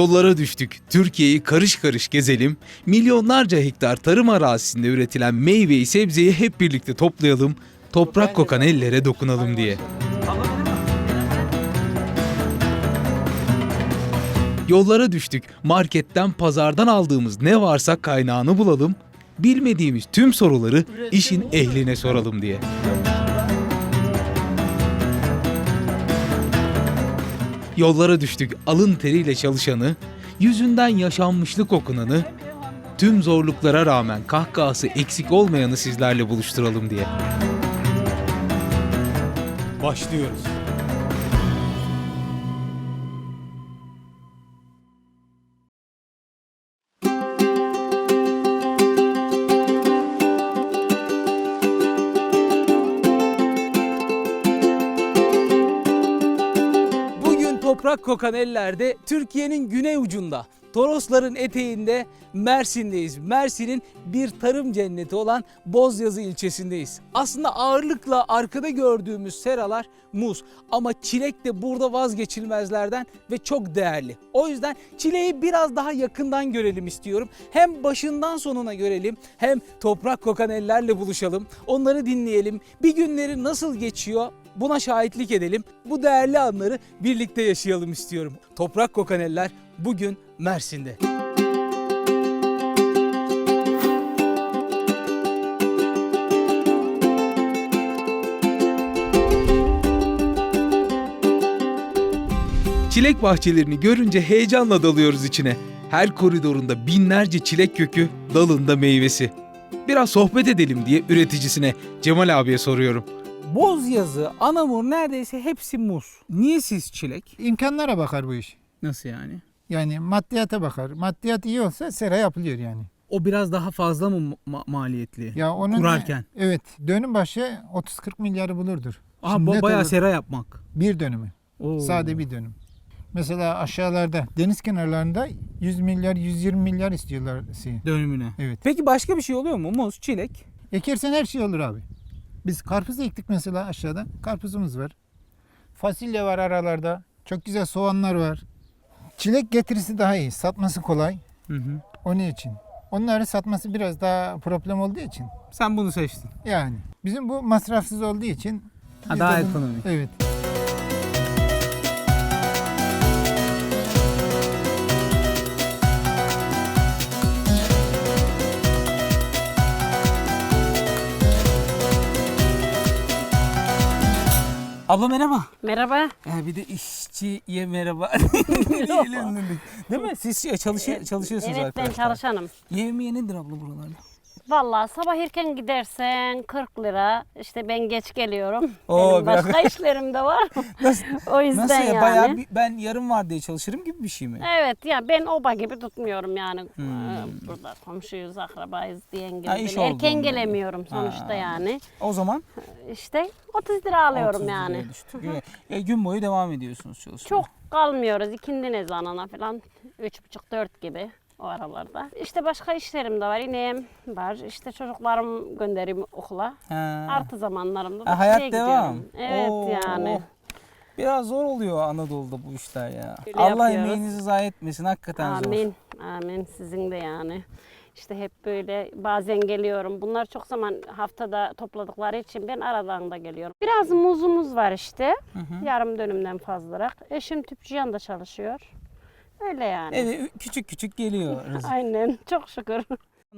Yollara düştük. Türkiye'yi karış karış gezelim. Milyonlarca hektar tarım arazisinde üretilen meyveyi sebzeyi hep birlikte toplayalım. Toprak kokan ellere dokunalım diye. Yollara düştük. Marketten, pazardan aldığımız ne varsa kaynağını bulalım. Bilmediğimiz tüm soruları işin ehline soralım diye. Yollara düştük alın teriyle çalışanı, yüzünden yaşanmışlık okunanı, tüm zorluklara rağmen kahkahası eksik olmayanı sizlerle buluşturalım diye. Başlıyoruz. Toprak kokan ellerde Türkiye'nin güney ucunda Torosların eteğinde Mersin'deyiz. Mersin'in bir tarım cenneti olan Bozyazı ilçesindeyiz. Aslında ağırlıkla arkada gördüğümüz seralar muz ama çilek de burada vazgeçilmezlerden ve çok değerli. O yüzden çileği biraz daha yakından görelim istiyorum. Hem başından sonuna görelim hem toprak kokan ellerle buluşalım. Onları dinleyelim. Bir günleri nasıl geçiyor Buna şahitlik edelim. Bu değerli anları birlikte yaşayalım istiyorum. Toprak kokan eller bugün Mersin'de. Çilek bahçelerini görünce heyecanla dalıyoruz içine. Her koridorunda binlerce çilek kökü, dalında meyvesi. Biraz sohbet edelim diye üreticisine Cemal abiye soruyorum. Bozyazı, Anamur neredeyse hepsi muz. Niye siz çilek? İmkanlara bakar bu iş. Nasıl yani? Yani maddiyata bakar. Maddiyat iyi olsa sera yapılıyor yani. O biraz daha fazla mı ma- maliyetli? Ya onun Kurarken. Evet. Dönüm başı 30-40 milyarı bulurdur. Aha Şimdi bayağı olur. sera yapmak. Bir dönümü. Oo. Sade bir dönüm. Mesela aşağılarda deniz kenarlarında 100 milyar 120 milyar istiyorlar şeyi. dönümüne. Evet. Peki başka bir şey oluyor mu? Muz, çilek. Ekersen her şey olur abi. Biz karpuz ektik mesela aşağıda. Karpuzumuz var. Fasulye var aralarda. Çok güzel soğanlar var. Çilek getirisi daha iyi. Satması kolay. Hı hı. Onun için. Onları satması biraz daha problem olduğu için. Sen bunu seçtin. Yani bizim bu masrafsız olduğu için Ha, daha ekonomik. Evet. Abla merhaba. Merhaba. Ya bir de işçiye merhaba. Değil mi? Siz şey- çalışıyor, çalışıyorsunuz Evet ben arkadaşlar. çalışanım. Yemeği nedir abla buralarda? Vallahi sabah erken gidersen 40 lira. İşte ben geç geliyorum. Oo, Benim biraz- başka işlerim de var. Nasıl, o yüzden nasıl ya? yani. Bayağı bir- ben yarım var diye çalışırım gibi bir şey mi? Evet ya ben oba gibi tutmuyorum yani. Hmm. Ee, Burada komşuyuz, akrabayız diyen gibi. Ha, iş Ben erken olduğunda. gelemiyorum sonuçta Ha. yani. O zaman İşte 30 lira alıyorum 30 liraya yani. düştü. Güne- e, gün boyu devam ediyorsunuz çalışmaya. Çok kalmıyoruz. İkindin ezanına falan. Üç buçuk dört gibi o aralarda. İşte başka işlerim de var. İneğim var. İşte çocuklarım göndereyim okula. Ha. Artı zamanlarımda da Ha, hayat şeye devam. gidiyorum. Evet Oo. yani. Biraz zor oluyor Anadolu'da bu işler ya. Öyle Allah yapıyoruz. emeğinizi zayi etmesin hakikaten zor. Amin. Amin. Sizin de yani. İşte hep böyle bazen geliyorum. Bunlar çok zaman haftada topladıkları için ben aradan da geliyorum. Biraz muzumuz var işte. Yarım dönümden fazlarak. Eşim tüpçü yanında çalışıyor. Öyle yani. Evet küçük küçük geliyor rızık. Aynen. Çok şükür.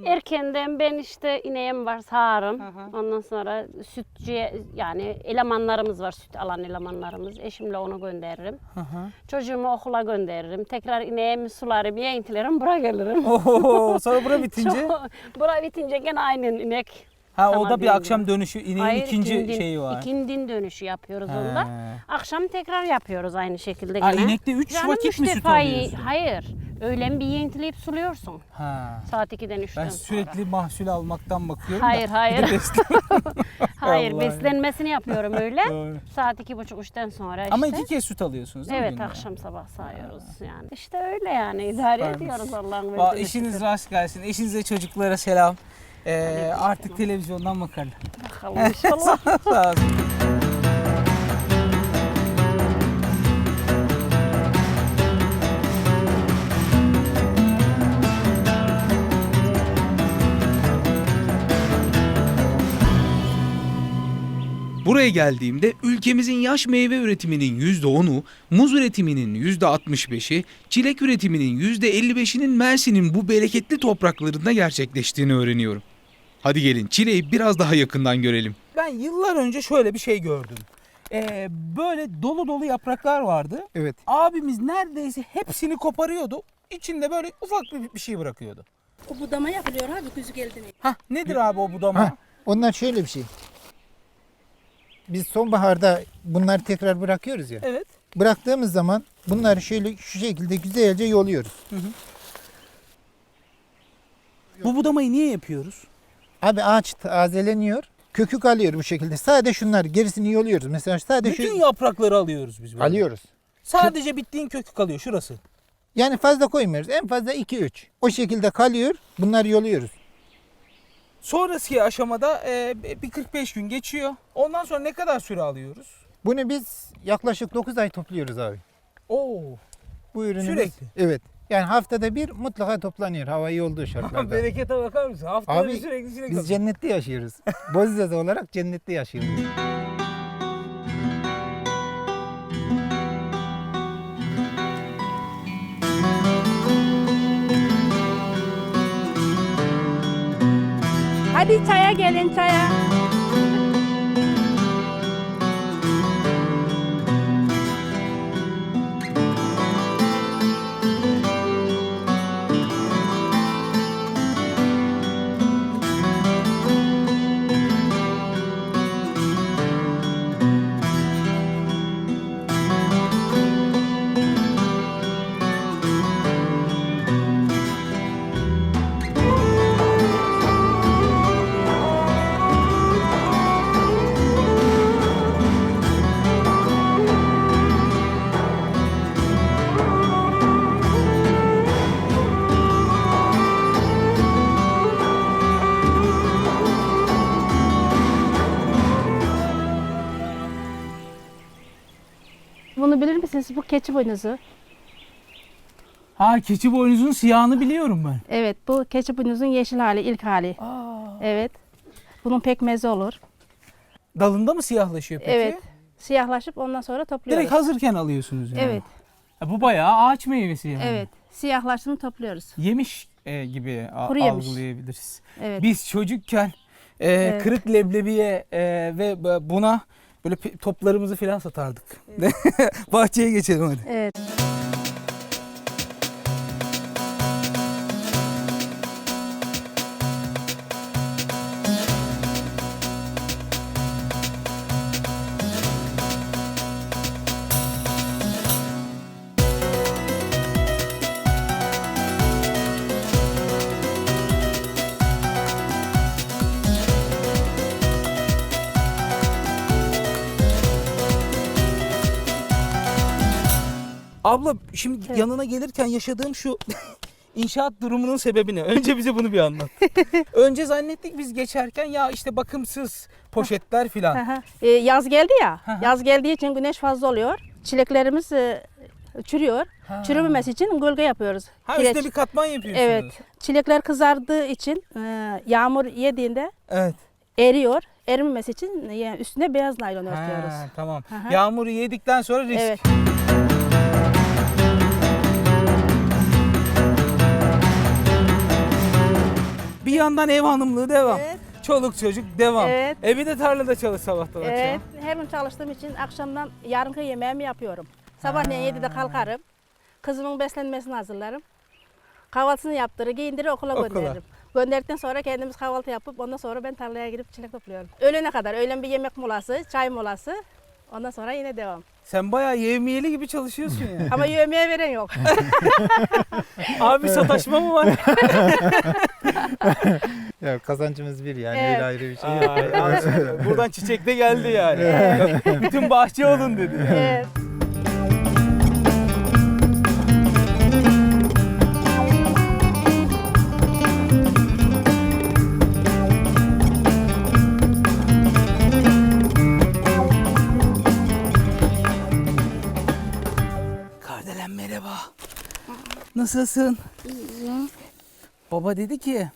Erkenden ben işte ineğim var sağarım. Hı. Ondan sonra sütçüye yani elemanlarımız var süt alan elemanlarımız. Eşimle onu gönderirim. Hı hı. Çocuğumu okula gönderirim. Tekrar ineğimi sularım, yayıntilerim, buraya gelirim. Oho, sonra bura bitince Çok, bura bitince gene aynen inek. Ha o da bir akşam dönüşü ineğin Hayır, ikinci ikindin- şeyi var. ikindin dönüşü yapıyoruz He. onda. Akşam tekrar yapıyoruz aynı şekilde Ha, gene. inekte üç Canım vakit üç mi süt defa yi- alıyorsun? Hayır. Öğlen bir yayıntileyip suluyorsun. Ha. Saat 2'den 3'ten Ben sonra. sürekli mahsul almaktan bakıyorum Hayır, da. hayır. Bir de Hayır Vallahi. beslenmesini yapıyorum öyle. Doğru. Saat iki buçuk üçten sonra işte. Ama iki kez süt alıyorsunuz değil mi? Evet günde? akşam sabah sayıyoruz yani. İşte öyle yani idare Süpermiş. ediyoruz Allah'ın Valla verdiği işiniz rast gelsin. Eşinize çocuklara selam. Ee, artık televizyondan bakarlar. Bakalım inşallah. Sağ olsun. Buraya geldiğimde ülkemizin yaş meyve üretiminin %10'u, muz üretiminin %65'i, çilek üretiminin %55'inin Mersin'in bu bereketli topraklarında gerçekleştiğini öğreniyorum. Hadi gelin çileği biraz daha yakından görelim. Ben yıllar önce şöyle bir şey gördüm. Ee, böyle dolu dolu yapraklar vardı. Evet. Abimiz neredeyse hepsini koparıyordu. İçinde böyle ufak bir, bir şey bırakıyordu. O budama yapılıyor abi kuzu geldi mi? Hah nedir abi o budama? Ha, onlar şöyle bir şey. Biz sonbaharda bunları tekrar bırakıyoruz ya. Evet. Bıraktığımız zaman bunları şöyle şu şekilde güzelce yoluyoruz. Bu budamayı niye yapıyoruz? Abi ağaç tazeleniyor. Kökü kalıyor bu şekilde. Sadece şunlar gerisini yoluyoruz. Mesela sadece Bütün şu yaprakları alıyoruz biz. böyle. alıyoruz. Sadece bittiğin kökü kalıyor şurası. Yani fazla koymuyoruz. En fazla 2-3. O şekilde kalıyor. Bunları yoluyoruz. Sonraki aşamada e, bir 45 gün geçiyor. Ondan sonra ne kadar süre alıyoruz? Bunu biz yaklaşık 9 ay topluyoruz abi. Oo. Bu ürünümüz. Sürekli. Evet. Yani haftada bir mutlaka toplanıyor hava iyi olduğu şartlarda. Berekete bakar mısın? Haftada Abi, bir sürekli çilek Biz alıyoruz. cennette yaşıyoruz. Bozyazı olarak cennette yaşıyoruz. Hadi çaya gelin çaya. Bunu bilir misiniz? Bu keçi boynuzu. Ha keçi boynuzun siyahını biliyorum ben. Evet bu keçi boynuzun yeşil hali, ilk hali. Evet. Bunun pekmezi olur. Dalında mı siyahlaşıyor peki? Evet. Siyahlaşıp ondan sonra topluyoruz. Direkt hazırken alıyorsunuz yani. Evet, Ha, bu bayağı ağaç meyvesi yani. evet. Siyahlaştığını topluyoruz. Yemiş e, gibi a- Kuru yemiş. algılayabiliriz. Evet. Biz çocukken e, Evet. kırık leblebiye e, ve buna böyle toplarımızı falan satardık. Bahçeye geçelim hadi. Evet. Abla şimdi Evet. yanına gelirken yaşadığım şu inşaat durumunun sebebi ne? Önce bize bunu bir anlat. Önce zannettik biz geçerken ya işte bakımsız poşetler filan. Aha. Ee, yaz geldi ya. Yaz geldiği için güneş fazla oluyor. Çileklerimiz e, çürüyor. Ha. Çürümemesi için gölge yapıyoruz. Ha Kireç. üstüne bir katman yapıyorsunuz. Evet. Çilekler kızardığı için e, yağmur yediğinde Evet. eriyor. Erimemesi için yani üstüne beyaz naylon örtüyoruz. Ha, tamam. Hı. Yağmuru yedikten sonra risk. Evet. Bir yandan ev hanımlığı devam. Evet. Çoluk çocuk devam. Evet. E bir de tarlada çalış sabahtan Evet. akşama. Her gün çalıştığım için akşamdan yarınki yemeğimi yapıyorum. Sabahleyin 7'de kalkarım. Kızımın beslenmesini hazırlarım. Kahvaltısını yaptırır, giyindirir, okula, Okula. gönderirim. Gönderdikten sonra kendimiz kahvaltı yapıp ondan sonra ben tarlaya gidip çilek topluyorum. Öğlene kadar, öğlen bir yemek molası, çay molası. Ondan sonra yine devam. Sen bayağı yevmiyeli gibi çalışıyorsun ya. Ama yemeğe veren yok. Abi sataşma mı var? Ya kazancımız bir yani Evet. öyle ayrı bir şey yok. şimdi. Buradan çiçek de geldi yani. Bütün bahçe olun dedi. yani. evet. Kardelen merhaba. Nasılsın? Baba dedi ki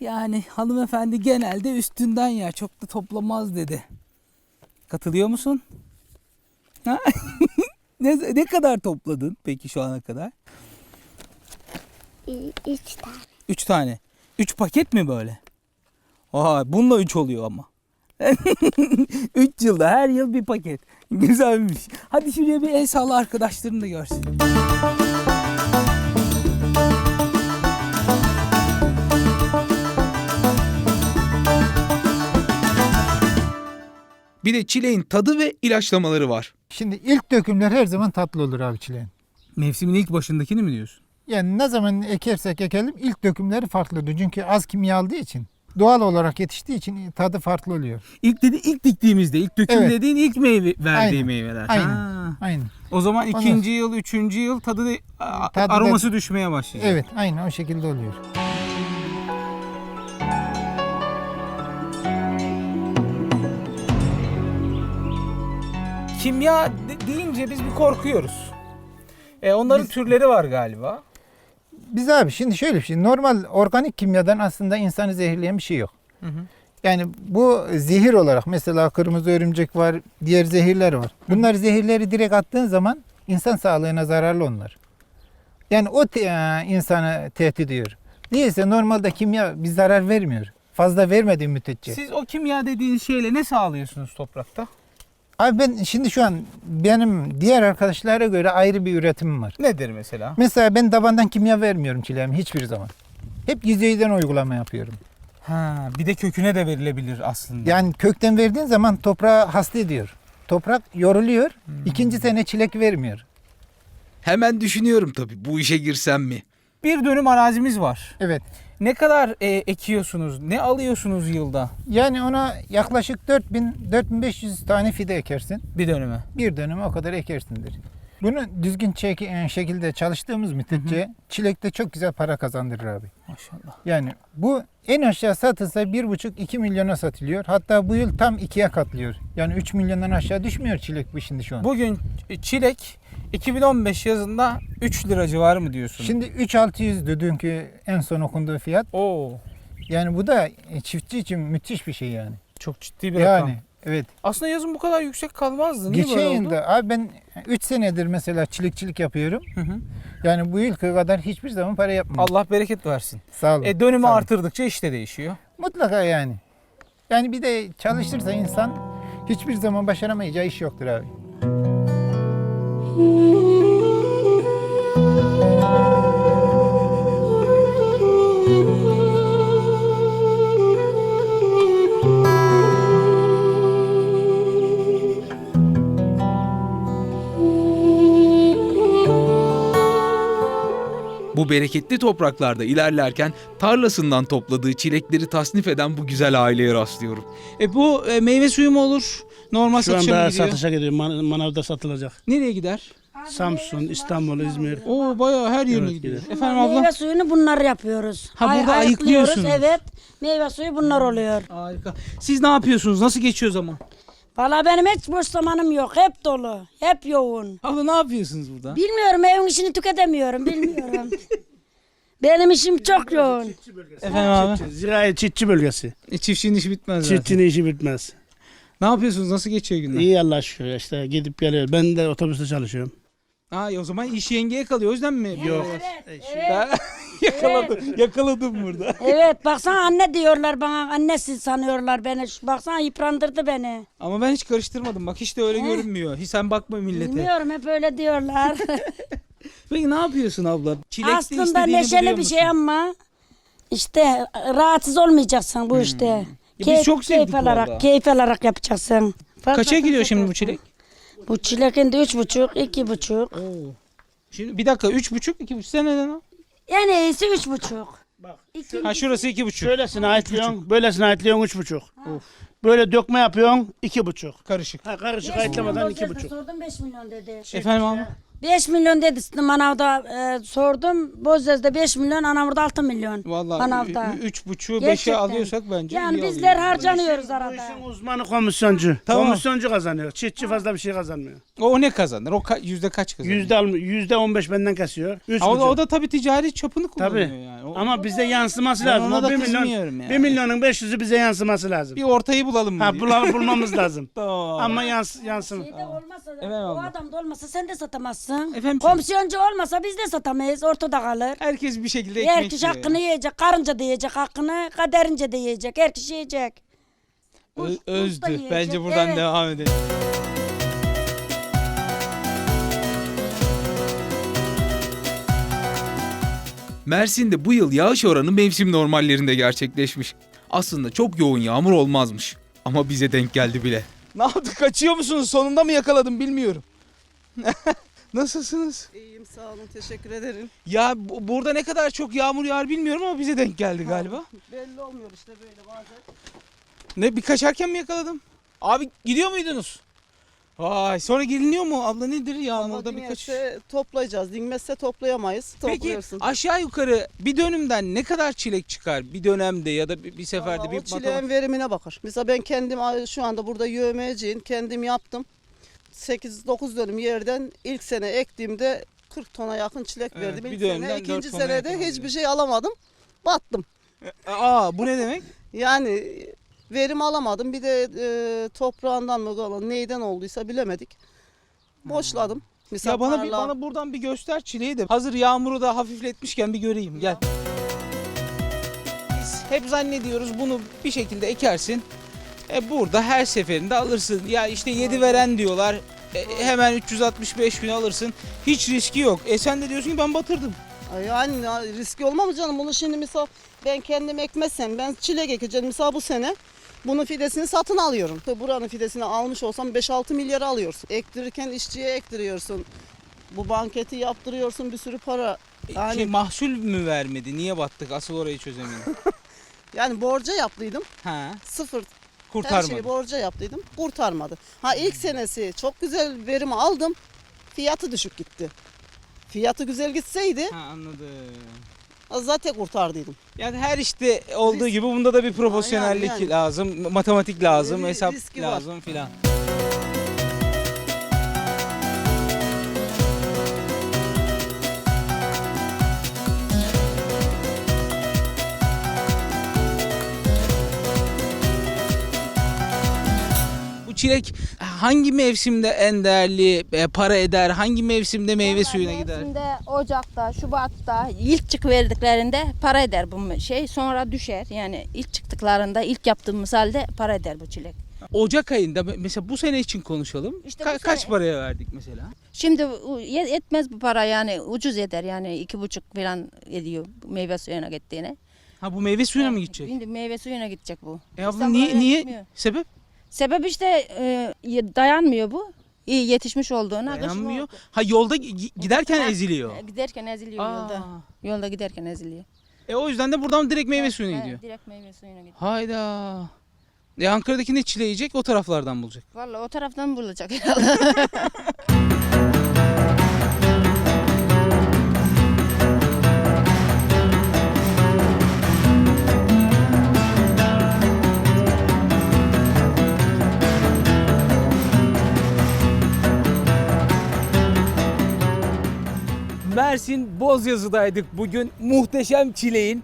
yani hanımefendi genelde üstünden ya çok da toplamaz dedi. Katılıyor musun? Ha? ne, ne kadar topladın peki şu ana kadar? Üç tane. Üç tane. Üç paket mi böyle? Oha bununla üç oluyor ama. üç yılda her yıl bir paket. Güzelmiş. Hadi şuraya bir el salla arkadaşlarım da görsün. Bir de çileğin tadı ve ilaçlamaları var. Şimdi ilk dökümler her zaman tatlı olur abi çileğin. Mevsimin ilk başındakini mi diyorsun? Yani ne zaman ekersek ekelim ilk dökümleri farklıdır. Çünkü az kimya aldığı için doğal olarak yetiştiği için tadı farklı oluyor. İlk dedi ilk diktiğimizde ilk döküm Evet. dediğin ilk meyve verdiği Aynen. meyveler. Aynen. Ha. Aynen. O zaman Ondan- ikinci yıl, üçüncü yıl tadı, Tadı aroması düşmeye başlayacak. Evet aynen o şekilde oluyor. Kimya de- deyince biz bir korkuyoruz. E, onların Biz- türleri var galiba. Biz abi şimdi şöyle bir şey. Normal organik kimyadan aslında insanı zehirleyen bir şey yok. Hı hı. Yani bu zehir olarak mesela kırmızı örümcek var, diğer zehirler var. Bunlar zehirleri direkt attığın zaman insan sağlığına zararlı onlar. Yani o te- e, insanı tehdit ediyor. Değilse normalde kimya bir zarar vermiyor. Fazla vermediği müddetçe. Siz o kimya dediğin şeyle ne sağlıyorsunuz toprakta? Abi ben şimdi şu an benim diğer arkadaşlara göre ayrı bir üretimim var. Nedir mesela? Mesela ben tabandan kimya vermiyorum çileğime hiçbir zaman. Hep yüzeyden uygulama yapıyorum. Ha, bir de köküne de verilebilir aslında. Yani kökten verdiğin zaman toprağı hasta ediyor. Toprak yoruluyor. ikinci sene çilek vermiyor. Hemen düşünüyorum tabii bu işe girsem mi? Bir dönüm arazimiz var. Evet. Ne kadar e, ekiyorsunuz? Ne alıyorsunuz yılda Yani ona yaklaşık 4000 4500 tane fide ekersin. bir dönüme? Bir dönüme o kadar ekersindir. Bunu düzgün çek- e, şekilde çalıştığımız müddetçe çilekte çok güzel para kazandırır abi. Maşallah. Yani bu en aşağı satılsa 1,5-2 milyona satılıyor. Hatta bu yıl tam ikiye katlıyor. Yani 3 milyondan aşağı düşmüyor çilek bu şimdi şu an. Bugün çilek 2015 yazında 3 lira civarı mı diyorsun? Şimdi 3600'dü dünkü en son okunduğu fiyat. Oo, Yani bu da e, çiftçi için müthiş bir şey yani. çok ciddi bir rakam. Yani evet. Aslında yazın bu kadar yüksek kalmazdı. Niye Geçen böyle oldu? yılda abi ben 3 senedir mesela çilikçilik yapıyorum. Hı hı. Yani bu yılki kadar hiçbir zaman para yapmadım. Allah bereket versin. Sağ olun. E dönümü Sağ olun. artırdıkça işte değişiyor. Mutlaka yani. Yani bir de çalışırsa insan hiçbir zaman başaramayacağı iş yoktur abi. Música Bu bereketli topraklarda ilerlerken tarlasından topladığı çilekleri tasnif eden bu güzel aileye rastlıyorum. E bu e, meyve suyu mu olur? Normal Şu satışa mı anda gidiyor? satışa gidiyor. Man- manavda satılacak. Nereye gider? Samsun, İstanbul, İzmir. Oo bayağı her yerine Evet, gidiyor. gider. Efendim abla? Meyve suyunu bunlar yapıyoruz. Ha, burada ayıklıyoruz, ayıklıyorsunuz. Evet. Meyve suyu bunlar oluyor. Harika. Siz ne yapıyorsunuz? Nasıl geçiyor zaman? Valla benim hiç boş zamanım yok. Hep dolu. Hep yoğun. Abla ne yapıyorsunuz burada? Bilmiyorum evin işini tüketemiyorum. Bilmiyorum. benim işim çok yoğun. Efendim abi? Ziraat çiftçi bölgesi. E, çiftçinin işi bitmez zaten. Çiftçinin işi bitmez. Ne yapıyorsunuz? Nasıl geçiyor günler? İyi Allah şükür işte gidip geliyor. Ben de otobüste çalışıyorum. Ha, o zaman iş yengeye kalıyor. O yüzden mi? Yok. Ben yakaladım. Yakaladım burada. Evet baksana anne diyorlar bana. Annesi sanıyorlar beni. Şu- Baksana yıprandırdı beni. Ama ben hiç karıştırmadım. Bak hiç de öyle görünmüyor. Hiç sen bakma millete. Bilmiyorum hep öyle diyorlar. Peki ne yapıyorsun abla? Çilekte Aslında istediğini neşeli bir musun? şey ama işte rahatsız olmayacaksın bu işte. biz Keyif- çok sevdik keyif alarak, keyif alarak yapacaksın. Kaça gidiyor fazla şimdi bu çilek? Bu çilekin de üç buçuk, iki buçuk. Şimdi bir dakika üç buçuk, iki buçuk. Sen neden o? En iyisi üç buçuk. İki, Ha şurası iki buçuk. Şöylesine ayıtlıyorsun, böylesine ayıtlıyorsun üç buçuk. Böyle dökme yapıyorsun iki buçuk. Karışık. Ha, karışık Beş ayıtlamadan milyon iki buçuk. Sordum 5 milyon dedi. Efendim abi? 5 milyon dedi manavda e, sordum. Bozyaz'da 5 milyon, Anamur'da 6 milyon. Vallahi Manavda. ü- üç buçuğu Gerçekten. beşe alıyorsak bence Yani iyi bizler alıyoruz. harcanıyoruz Bu arada. işin uzmanı komisyoncu. Tamam. Komisyoncu kazanıyor. Çiftçi fazla bir şey kazanmıyor. O ne kazanır? O ka- yüzde kaç kazanır? Yüzde, alm- yüzde on beş benden kesiyor. Üç Ama o da, buçuk. o da tabii ticari çapını kullanıyor Tabii. yani. O- Ama bize yansıması Ben lazım. ona O da bir milyon, kızmıyorum yani. bir milyonun beş yüzü bize yansıması lazım. bir ortayı bulalım mı? Ha, bula- bulmamız lazım. Tamam. Ama yans, yansın. Şeyde olmasa, o abla? adam da olmasa sen de satamazsın. Efendim? Komisyoncu olmasa biz de satamayız, ortada kalır. Herkes bir şekilde ekmek Her kişi yiyor hakkını yiyecek, karınca da yiyecek hakkını, kaderince de yiyecek, her kişi yiyecek. Ö- Kuş- kuş da özdü. yiyecek, Bence buradan evet. devam edelim. Mersin'de bu yıl yağış oranı mevsim normallerinde gerçekleşmiş. Aslında çok yoğun yağmur olmazmış. Ama bize denk geldi bile. Ne yaptık? Kaçıyor musunuz? Sonunda mı yakaladım bilmiyorum. Nasılsınız? İyiyim sağ olun teşekkür ederim. Ya bu- burada ne kadar çok yağmur yağar bilmiyorum ama bize denk geldi galiba. Belli olmuyor işte böyle bazen. Ne bir kaçarken mi yakaladım? Abi gidiyor muydunuz? Vay sonra geliniyor mu? Abla nedir yağmurda birkaç... dinmezse toplayacağız. Dinmezse toplayamayız. Peki Topluyorsun. aşağı yukarı bir dönümden ne kadar çilek çıkar? Bir dönemde ya da bir, bir seferde Vallahi bir o çileğin matematik... verimine bakar. Mesela ben kendim a- şu anda burada yövmeyeceğim. Kendim yaptım. 8-9 dönüm yerden ilk sene ektiğimde 40 tona yakın çilek Evet, verdim. bir İlk sene, ikinci senede hiçbir şey alamadım. Battım. Aa bu ne demek? Yani verim alamadım. Bir de e, toprağından mı kalan neyden olduysa bilemedik. Boşladım. Mesela ya bana bir, bana buradan bir göster çileği de. Hazır yağmuru da hafifletmişken bir göreyim. Gel. Biz hep zannediyoruz bunu bir şekilde ekersin. E burada her seferinde alırsın. Ya işte 7 veren diyorlar. E, hemen 365 gün alırsın. Hiç riski yok. E sen de diyorsun ki ben batırdım. Ay Yani ya riski olmaz mı canım? Bunu şimdi misal ben kendim ekmezsem ben çilek ekeceğim misal bu sene. Bunun fidesini satın alıyorum. Tabii buranın fidesini almış olsam 5-6 milyara alıyorsun. Ektirirken işçiye ektiriyorsun. Bu banketi yaptırıyorsun bir sürü para. E, Yani- Şey, mahsul mü vermedi? Niye battık? Asıl orayı çözemiyorum. Yani borca yaptıydım. ha, Sıfır. Her kurtarmadı. şeyi borca yaptıydım. Kurtarmadı. Ha ilk senesi çok güzel verim aldım. Fiyatı düşük gitti. Fiyatı güzel gitseydi Ha anladım. zaten kurtardıydım. Yani her işte olduğu gibi bunda da bir profesyonellik yani. lazım, matematik lazım, Ri- hesap riski var. lazım filan. Çilek hangi mevsimde en değerli e, para eder? Hangi mevsimde meyve suyuna gider? Mevsimde, Ocak'ta, Şubat'ta ilk çıkıverdiklerinde para eder bu şey. Sonra düşer. Yani ilk çıktıklarında ilk yaptığımız halde para eder bu çilek. Ocak ayında mesela bu sene için konuşalım. İşte Ka- bu kaç sene- paraya verdik mesela? Şimdi etmez bu para yani ucuz eder yani iki buçuk falan ediyor meyve suyuna gittiğine. Ha bu meyve suyuna mı gidecek? Şimdi meyve suyuna gidecek bu. E abla niye niye gitmiyor. sebep? Sebep işte e, dayanmıyor bu. İyi yetişmiş olduğuna. Dayanmıyor. Ha yolda gi- giderken eziliyor. e, Giderken eziliyor yolda. Aa. Yolda giderken eziliyor. E o yüzden de buradan direkt meyve suyuna evet, gidiyor. Direkt meyve suyuna gidiyor. Hayda. E Ankara'daki ne çile yiyecek o taraflardan bulacak. Vallahi o taraftan bulacak herhalde. Mersin Bozyazı'daydık bugün. Muhteşem çileğin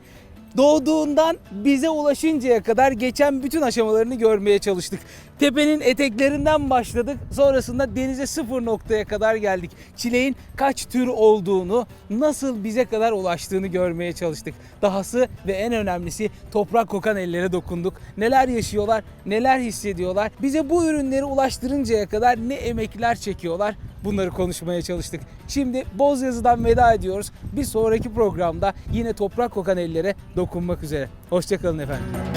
doğduğundan bize ulaşıncaya kadar geçen bütün aşamalarını görmeye çalıştık. Tepenin eteklerinden başladık. Sonrasında denize sıfır noktaya kadar geldik. Çileğin kaç tür olduğunu, nasıl bize kadar ulaştığını görmeye çalıştık. Dahası ve en önemlisi toprak kokan ellere dokunduk. Neler yaşıyorlar, neler hissediyorlar. Bize bu ürünleri ulaştırıncaya kadar ne emekler çekiyorlar. Bunları konuşmaya çalıştık. Şimdi Bozyazı'dan veda ediyoruz. Bir sonraki programda yine toprak kokan ellere dokunmak üzere. Hoşçakalın efendim.